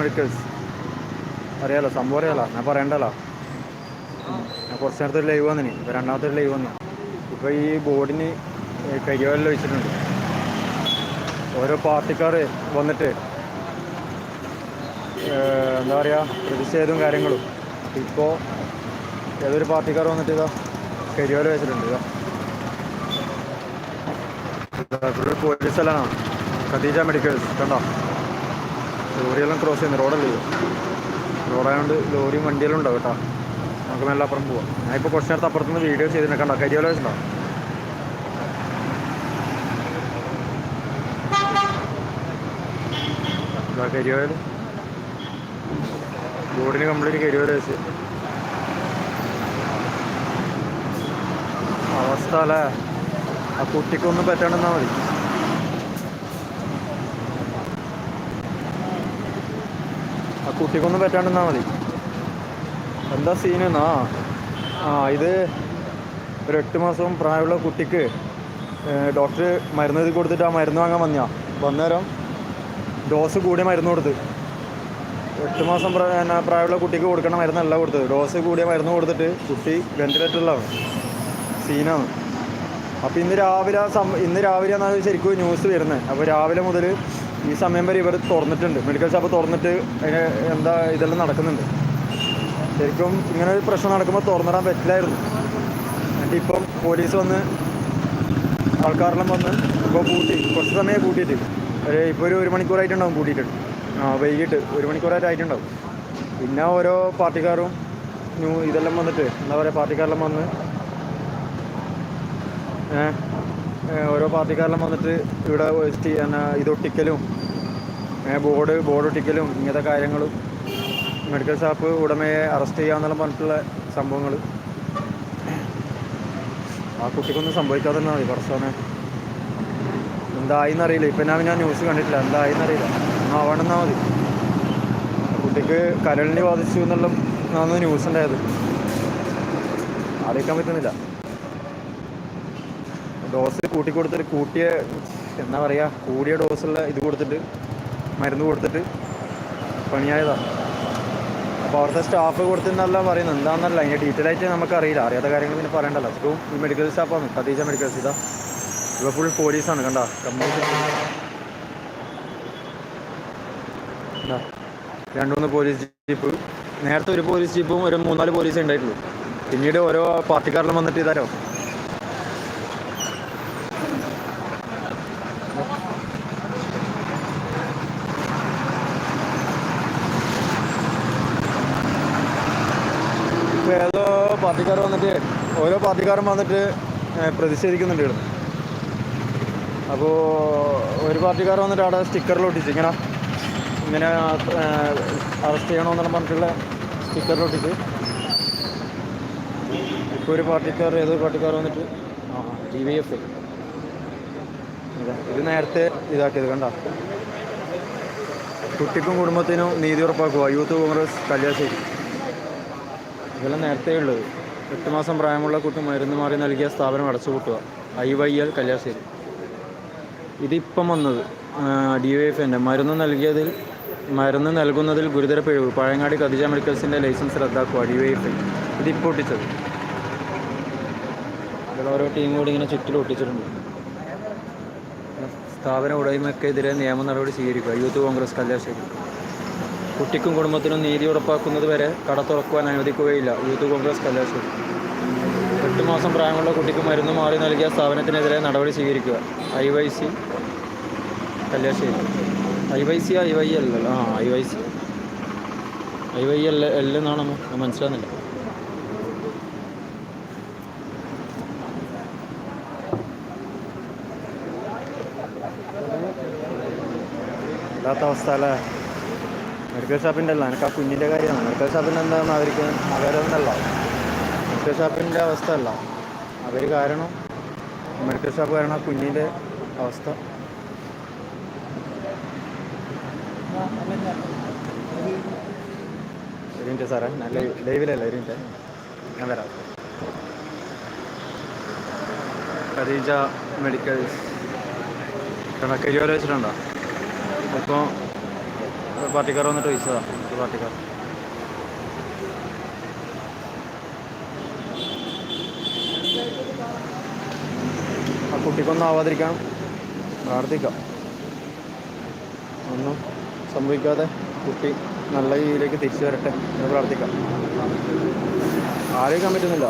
Medicals അറിയാലോ സംഭവം അറിയാലോ. ഞാൻ പറയണ്ടല്ലോ. ഞാൻ കുറച്ച് നേരത്തെ ഒരു ലൈവ് വന്നിനി. ഇപ്പോൾ രണ്ടാമത്തെ ഒരു ലൈവ് വന്നു. ഇപ്പോൾ ഈ ബോർഡിന് കരിയോലെല്ലാം വെച്ചിട്ടുണ്ട്. ഓരോ പാർട്ടിക്കാർ വന്നിട്ട് എന്താ പറയുക പ്രതിഷേധവും കാര്യങ്ങളും. ഇപ്പോൾ ഏതൊരു പാർട്ടിക്കാർ വന്നിട്ട് ഇതാ കരിയോല വെച്ചിട്ടുണ്ട് ഇതാ. പോലീസ് സ്ഥലമാണ്. ഖദീജ മെഡിക്കൽസ് കണ്ടോ? ലോറിയെല്ലാം ക്രോസ് ചെയ്യുന്നു. റോഡല്ലേ റോഡായതുകൊണ്ട് ലോറിയും വണ്ടിയെല്ലാം ഉണ്ടാവും കേട്ടോ. നമുക്ക് നല്ല അപ്പുറം പോവാം. ഞാൻ ഇപ്പോൾ കുറച്ച് നേരത്തെ അപ്പുറത്തുനിന്ന് വീഡിയോ ചെയ്ത് കണ്ടോ? കരിയോല വെച്ചിട്ടുണ്ടോ? കരിയോയിൽ ബോർഡിന് കംപ്ലീറ്റ് കരിയോല വെച്ച്. അവസ്ഥ അല്ലേ? ആ കുട്ടിക്കൊന്നും പറ്റാണ്ടെന്നാ മതി. കുട്ടിക്കൊന്നും പറ്റാണ്ടെന്നാ മതി. എന്താ സീനെന്നാ ആ ഇത് ഒരു എട്ട് മാസം പ്രായമുള്ള കുട്ടിക്ക് ഡോക്ടർ മരുന്ന് എഴുതി കൊടുത്തിട്ട് ആ മരുന്ന് വാങ്ങാൻ വന്നാ വന്നേരം ഡോസ് കൂടിയ മരുന്ന് കൊടുത്ത്. എട്ട് മാസം പ്രാ- എന്നാ പ്രായമുള്ള കുട്ടിക്ക് കൊടുക്കണ മരുന്നല്ല കൊടുത്തത്. ഡോസ് കൂടിയ മരുന്ന് കൊടുത്തിട്ട് കുട്ടി വെന്റിലേറ്ററിലാണ് സീനാണ് അപ്പോൾ ഇന്ന് രാവിലെ സം- ഇന്ന് രാവിലെ എന്നാൽ ശരിക്കും ന്യൂസ് വരുന്നത് അപ്പോൾ രാവിലെ മുതൽ ഈ സമയം വരെ ഇവർ തുറന്നിട്ടുണ്ട്. മെഡിക്കൽ ഷോപ്പ് തുറന്നിട്ട് അതിന് എന്താ ഇതെല്ലാം നടക്കുന്നുണ്ട്. ശരിക്കും ഇങ്ങനെ ഒരു പ്രശ്നം നടക്കുമ്പോൾ തുറന്നിടാൻ പറ്റില്ലായിരുന്നു. എന്നിട്ട് ഇപ്പം പോലീസ് വന്ന് ആൾക്കാരെല്ലാം വന്ന് ഇപ്പോൾ കൂട്ടി കുറച്ച് സമയം കൂട്ടിയിട്ട്. ഒരു ഇപ്പോൾ ഒരു ഒരു മണിക്കൂറായിട്ടുണ്ടാവും കൂട്ടിയിട്ട്. ആ വൈകിട്ട് ഒരു മണിക്കൂറായിട്ട് ആയിട്ടുണ്ടാവും. പിന്നെ ഓരോ പാർട്ടിക്കാരും ന്യൂ ഇതെല്ലാം വന്നിട്ട് എന്താ പറയുക പാർട്ടിക്കാരെല്ലാം വന്ന് ഓരോ പാർട്ടിക്കാരെല്ലാം വന്നിട്ട് ഇവിടെ എന്നാ ഇതൊട്ടിക്കലും ബോർഡ് ബോർഡ് ഒട്ടിക്കലും ഇങ്ങനത്തെ കാര്യങ്ങളും മെഡിക്കൽ ഷോപ്പ് ഉടമയെ അറസ്റ്റ് ചെയ്യാന്നെല്ലാം പറഞ്ഞിട്ടുള്ള സംഭവങ്ങൾ ആ കുട്ടിക്കൊന്നും സംഭവിക്കാതെ തന്നെ മതി പറസോനെ എന്തായിന്നറിയില്ല ഇപ്പം ഞാൻ ഞാൻ ന്യൂസ് കണ്ടിട്ടില്ല എന്തായിന്നറിയില്ല. ഒന്നും ആവണമെന്നാ മതി. കുട്ടിക്ക് കരളിനെ ബാധിച്ചു എന്നുള്ള ന്യൂസ് ഉണ്ടായത്. അറിയിക്കാൻ പറ്റുന്നില്ല. ഡോസ് കൂട്ടി കൊടുത്തിട്ട് കൂട്ടിയ എന്താ പറയുക കൂടിയ ഡോസുള്ള ഇത് കൊടുത്തിട്ട് മരുന്ന് കൊടുത്തിട്ട് പണിയായതാണ് അപ്പോൾ അവിടുത്തെ സ്റ്റാഫ് കൊടുത്തെന്നല്ല പറയുന്നത്. എന്താണെന്നല്ല അതിന്റെ ഡീറ്റെയിൽ ആയിട്ട് നമുക്കറിയില്ല. അറിയാത്ത കാര്യങ്ങൾ പിന്നെ പറയണ്ടല്ലോ. ഇപ്പം ഈ മെഡിക്കൽ സ്റ്റാഫാണ് ഖദീജ മെഡിക്കൽ ഇതാ ഇവ ഫുൾ പോലീസാണ് കണ്ട? രണ്ടുമൂന്ന് പോലീസ് ജീപ്പ് നേരത്തെ ഒരു പോലീസ് ജീപ്പും ഒരു മൂന്നാൽ പോലീസേ ഉണ്ടായിട്ടുള്ളൂ. പിന്നീട് ഓരോ പാർട്ടിക്കാരിലും വന്നിട്ട് ഇതാരോ ഇപ്പൊ ഏതോ പാർട്ടിക്കാർ വന്നിട്ട് ഓരോ പാർട്ടിക്കാരും വന്നിട്ട് പ്രതിഷേധിക്കുന്നുണ്ട് ഇവിടെ. അപ്പോൾ ഒരു പാർട്ടിക്കാർ വന്നിട്ട് അവിടെ സ്റ്റിക്കറിൽ ഒട്ടിച്ച് ഇങ്ങനെ ഇങ്ങനെ അറസ്റ്റ് ചെയ്യണമെന്നുള്ള പറഞ്ഞിട്ടുള്ള സ്റ്റിക്കറിൽ ഒട്ടിച്ച്. ഇപ്പോൾ ഒരു പാർട്ടിക്കാർ ഏതൊരു പാർട്ടിക്കാർ വന്നിട്ട് ആ ഡി വി എഫ് ഇത് നേരത്തെ ഇതാക്കിയത് കണ്ട. കുട്ടിക്കും കുടുംബത്തിനും നീതി ഉറപ്പാക്കുക. യൂത്ത് കോൺഗ്രസ് കല്യാശ്ശേരി. ഇതെല്ലാം നേരത്തെ ഉള്ളത്. എട്ട് മാസം പ്രായമുള്ള കുട്ടി മരുന്ന് മാറി നൽകിയ സ്ഥാപനം അടച്ചുപൂട്ടുക. I Y L Kalliasseri. ഇതിപ്പം വന്നത് ഡി വൈ എഫ് എന്റെ മരുന്ന് നൽകിയതിൽ മരുന്ന് നൽകുന്നതിൽ ഗുരുതര പിഴവ്. പഴയങ്ങാടി ഖദീജ മെഡിക്കൽസിന്റെ ലൈസൻസ് റദ്ദാക്കുക ഡി വൈ എഫ് ഇതിപ്പോൾ ഒട്ടിച്ചത് ഓരോ ടീം കൂടി ഇങ്ങനെ ചുറ്റിൽ ഒട്ടിച്ചിട്ടുണ്ട്. സ്ഥാപന ഉടമയ്ക്കെതിരെ നിയമ നടപടി സ്വീകരിക്കുക. യൂത്ത് കോൺഗ്രസ് കല്യാശ്ശേരി. കുട്ടിക്കും കുടുംബത്തിനും നീതി ഉറപ്പാക്കുന്നത് വരെ കട തുറക്കുവാൻ അനുവദിക്കുകയില്ല. യൂത്ത് കോൺഗ്രസ് കലാശം. എട്ട് മാസം പ്രായമുള്ള കുട്ടിക്ക് മരുന്ന് മാറി നൽകിയ സ്ഥാപനത്തിനെതിരെ നടപടി സ്വീകരിക്കുക. I Y C Kalliasseri I Y C I Y L അല്ല. ആ I Y C I Y L L എന്നാണ്? മനസ്സിലാകുന്നില്ല ഇല്ലാത്ത അവസ്ഥ അല്ലേ? മെഡിക്കൽ ഷോപ്പിന്റെ അല്ല എനിക്ക് ആ കുഞ്ഞിന്റെ കാര്യമാണ്. മെഡിക്കൽ ഷോപ്പിന്റെ എന്താണെന്ന് അവർക്ക് അവരൊന്നല്ല. മെഡിക്കൽ ഷോപ്പിന്റെ അവസ്ഥ അല്ല അവർ കാരണം മെഡിക്കൽ ഷോപ്പ് കാരണം ആ കുഞ്ഞിന്റെ അവസ്ഥ. ഒരു സാറേ ലൈവ് ലൈവിലല്ല ഒരു ഞാൻ വരാം. ഖദീജ മെഡിക്കൽസ്. കരിയോ വെച്ചിട്ടുണ്ടോ? അപ്പോൾ പാർട്ടിക്കാർ വന്നിട്ട് ചോദിച്ചതാണ് പാർട്ടിക്കാർ. ആ കുട്ടിക്കൊന്നും ആവാതിരിക്കാൻ പ്രാർത്ഥിക്കാം. ഒന്നും സംഭവിക്കാതെ കുട്ടി നല്ല രീതിയിലേക്ക് തിരിച്ചു വരട്ടെ എന്ന് പ്രാർത്ഥിക്കാം. ആരോഗ്യം പറ്റുന്നില്ല